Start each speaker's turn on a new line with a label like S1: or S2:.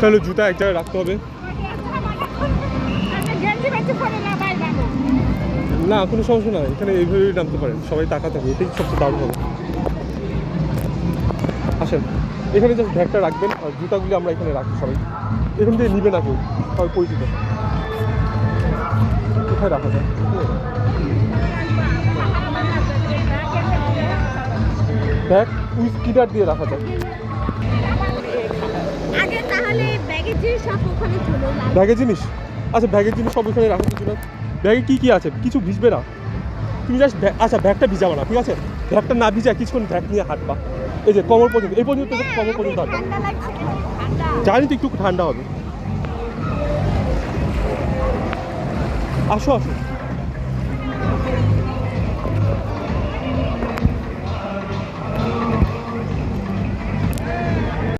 S1: তাহলে জুতা এক জায়গায় রাখতে হবে।
S2: না
S1: না কোনো সমস্যা নাই। এখানে এইভাবেই নামতে পারেন। সবাই তাকাতে হবে। এটাই সবচেয়ে দারুণ হবে। আসেন। এখানে জাস্ট ব্যাগটা রাখবেন আর জুতাগুলি আমরা এখানে রাখি সবাই। এখান থেকে নিবে না কেউ সবাই পরিচিত। কোথায় রাখা যায়? ব্যাগ উইস্কিটার দিয়ে রাখা যায়।
S2: ব্যাগের জিনিস ওখানে
S1: আচ্ছা ব্যাগের জিনিস সব এখানে রাখা কিছু না। ব্যাগে কী কী আছে? কিছু ভিজবে না। তুমি জাস্ট আচ্ছা ব্যাগটা ভিজাবো না ঠিক আছে? ব্যাগটা না ভিজা কিছুক্ষণ ব্যাগ নিয়ে হাঁটবা। এই যে কমর পর্যন্ত এই পর্যন্ত কমর পর্যন্ত হাঁটবা
S2: লাগছে ঠান্ডা।
S1: জানি তো একটু ঠান্ডা হবে। আসো আসো।